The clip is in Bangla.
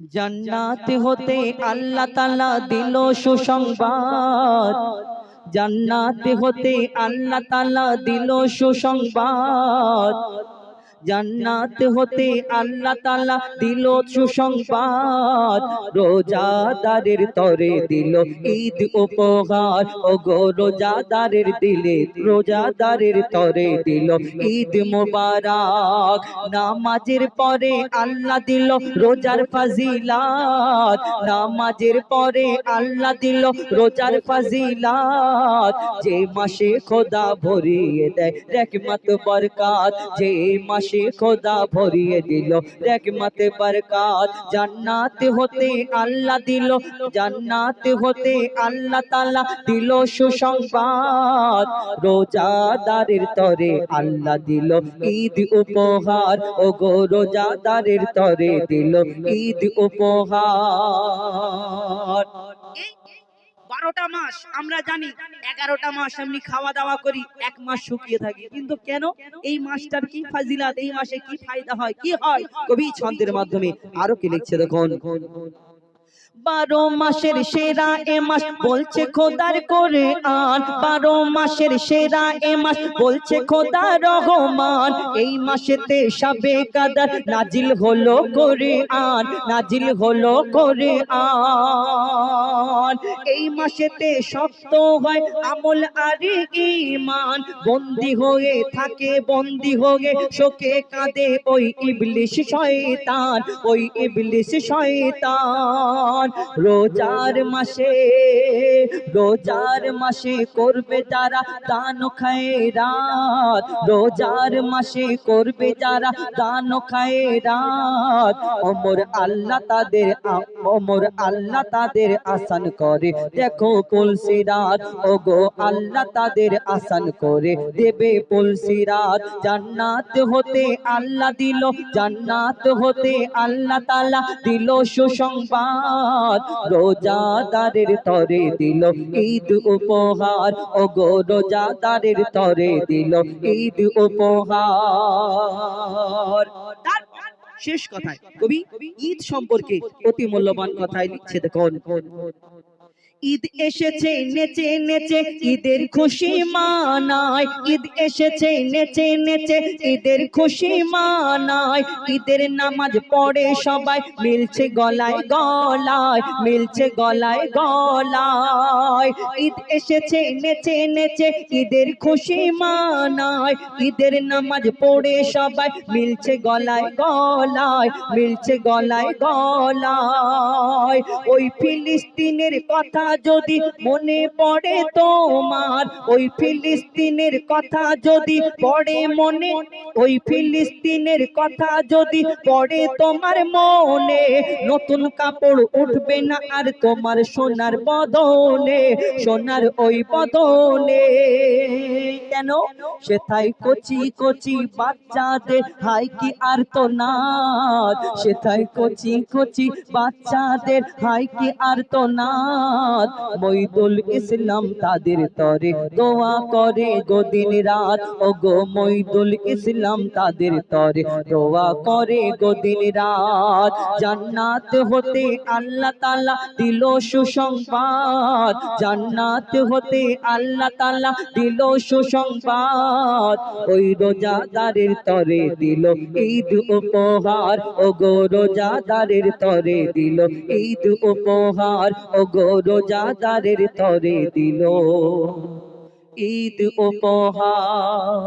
জান্নাত হতে আল্লাহ তালা দিল সুসংবাদ। জান্নাত হতে আল্লাহ তালা দিল সুসংবাদ। জান্নাত হতে আল্লাহ তালা দিল সুসংবাদ। রোজাদারের তরে দিল ঈদ উপহার। ও গো রোজাদারের দিলে, রোজাদারের তরে দিল ঈদ মোবারক। নামাজের পরে আল্লাহ দিল রোজার ফাজিলাত। নামাজের পরে আল্লাহ দিল রোজার ফাজিলাত। যে মাসে খোদা ভরিয়ে দেয়, রেকমত বরকাত। যে মাসে খোদা ভরিয়ে দিল। রেকমতে বরকাত জান্নাত হতে আল্লাহ দিল। জান্নাত হতে আল্লাহ তাআলা দিল সুসংবাদ। রোজাদারের তরে আল্লাহ দিল। ঈদ উপহার ও গো রোজাদারের তরে দিল। ঈদ উপহার। বারোটা মাস আমরা জানি এগারোটা মাস আমি খাওয়া দাওয়া করি, এক মাস শুকিয়ে থাকি। কিন্তু কেন? এই মাসটার কি ফাজিলাত? এই মাসে কি ফায়দা হয়? কি হয়? কবি ছন্দের মাধ্যমে। আরও কি লিখছে দেখুন? বারো মাসের সেরা এ মাস বলছে খোদার করে আন বারো মাসের সেরা এ মাস বলছে খোদা রহমান। এই মাসেতে সবে কাদার নাজিল হলো করে আন নাজিল হলো করে আন এই মাসেতে শক্ত হয় আমল আরে ইমান বন্দি হয়ে থাকে, বন্দি হয়ে শোকে কাঁদে ওই ইবলিশ শয়তান, ওই ইবলিশ শয়তান। রোজার মাসে রোজার মাসে করবে যারা দান খায় রাত রোজার মাসে করবে যারা দান খায় রাত অমর আল্লাহ তাদের অমর আল্লাহ তাদের আসান করে। দেখো পুলসি রাত ও গো আল্লাহ তাদের আসান করে। দেবে পুলসি রাত, জান্নাত হতে আল্লাহ দিল, জান্নাত হতে আল্লাহ তালা দিল সুসংবাদ। রোজাদারের তরে দিল, ঈদ উপহার। ও গো রোজাদারের তরে দিল, ঈদ উপহার। শেষ কথায় কবি, ঈদ সম্পর্কে অতি মূল্যবান কথায় লিখছে দেখুন। ঈদ এসেছে নেচে নেচে ঈদের খুশি মানায়। ঈদ এসেছে নেচে নেচে ঈদের খুশি মানায়। ঈদের নামাজ পড়ে সবাই মিলছে গলায় গলায় মিলছে গলায় গলায় ঈদ এসেছে নেচে নেচে ঈদের খুশি মানায়। ঈদের নামাজ পড়ে সবাই মিলছে গলায় গলায় মিলছে গলায় গলায়। ওই ফিলিস্তিনের কথা যদি মনে পড়ে তোমার, ওই ফিলিস্তিনের কথা যদি পড়ে মনে, ওই ফিলিস্তিনের কথা যদি পড়ে তোমার মনে, নতুন কাপড় উঠবে না আর তোমার সোনার বদনে, সোনার ওই বদনে। কেন? সেথায় কচি কচি বাচ্চাদের হাই কি আর তো নাচ? সেথায় কচি কচি বাচ্চাদের হাই কি আর তো নাচ? মইদুল ইসলাম তাদের তরে দোয়া করে গদিন রাত। ও গো মইদুল ইসলাম তাদের তরে দোয়া করে গদিন রাত। জান্নাত হতে আল্লাহ তালা দিল সুসংবাদ। জান্নাত হতে আল্লাহ তালা দিল সুসংবাদ। ওই রোজাদারের তরে দিল ঈদ উপহার। ও গো রোজাদারের তরে দিল ঈদ উপহার। ও গো রোজাদারের তরে দিল ঈদ উপহার।